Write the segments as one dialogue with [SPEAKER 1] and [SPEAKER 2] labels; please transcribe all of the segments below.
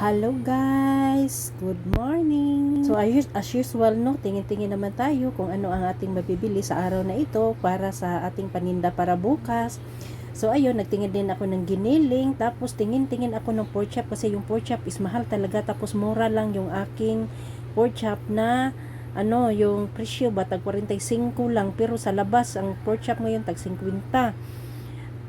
[SPEAKER 1] Hello guys! Good morning! So as, usual no, tingin-tingin naman tayo kung ano ang ating mabibili sa araw na ito para sa ating paninda para bukas. So ayun, nagtingin din ako ng giniling, tapos tingin-tingin ako ng pork chop kasi yung pork chop is mahal talaga, tapos mura lang yung aking pork chop na ano, yung presyo ba, tag 45 lang, pero sa labas, ang pork chop ngayon tag 50.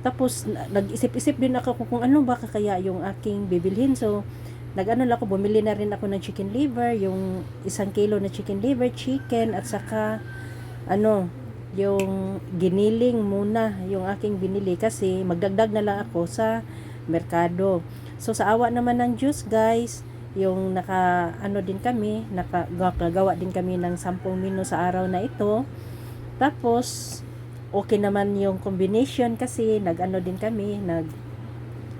[SPEAKER 1] Tapos na- nag-isip-isip din ako kung ano ba kaya yung aking bibilhin. So nag-ano lang ako, bumili na rin ako ng chicken liver, yung isang kilo na chicken liver, chicken, at saka ano, yung giniling muna, yung aking binili kasi magdagdag na lang ako sa merkado. So sa awa naman ng Diyos guys, yung naka ano din kami, naka nagawa din kami ng 10 menu sa araw na ito. Tapos okay naman yung combination kasi nag-ano din kami, nag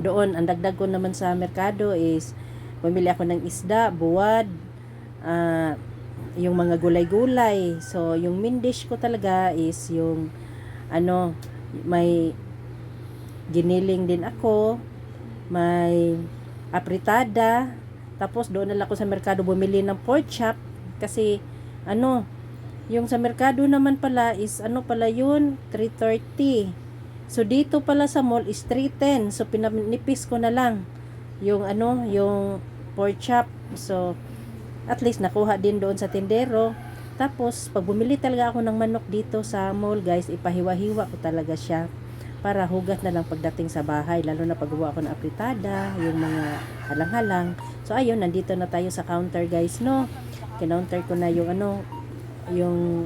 [SPEAKER 1] doon ang dagdag ko naman sa merkado is bumili ako ng isda, buwad, ah, yung mga gulay-gulay. So, yung main dish ko talaga is yung ano, may giniling din ako, may apritada, tapos doon na lang ako sa merkado bumili ng pork chop kasi ano, yung sa merkado naman pala is ano pala yun, 330. So dito pala sa mall is 310. So pinanipis ko na lang yung ano, yung pork chop. So at least nakuha din doon sa tindero. Tapos pag bumili talaga ako ng manok dito sa mall, guys, ipahiwa-hiwa ko talaga siya para hugat na lang pagdating sa bahay lalo na paggawa ako ng apritada yung mga halang-halang so ayun nandito na tayo sa counter guys no kinounter ko na yung ano yung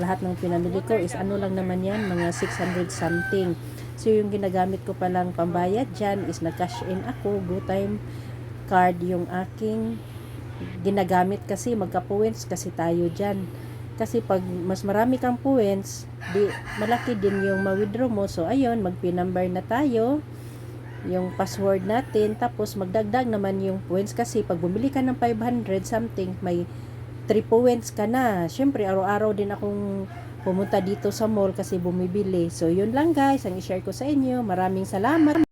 [SPEAKER 1] lahat ng pinamili ko is ano lang naman yan, mga 600 something. So yung ginagamit ko palang pambayad dyan is nag-cash in ako, go time card yung aking ginagamit kasi magka-points kasi tayo dyan. Kasi pag mas marami kang points, di malaki din yung ma-withdraw mo. So ayun, mag-pinumber na tayo yung password natin tapos magdagdag naman yung points kasi pag bumili ka ng 500 something may 3 points ka na. Siyempre, araw-araw din akong pumunta dito sa mall kasi bumibili. So, yun lang guys, ang i-share ko sa inyo. Maraming salamat.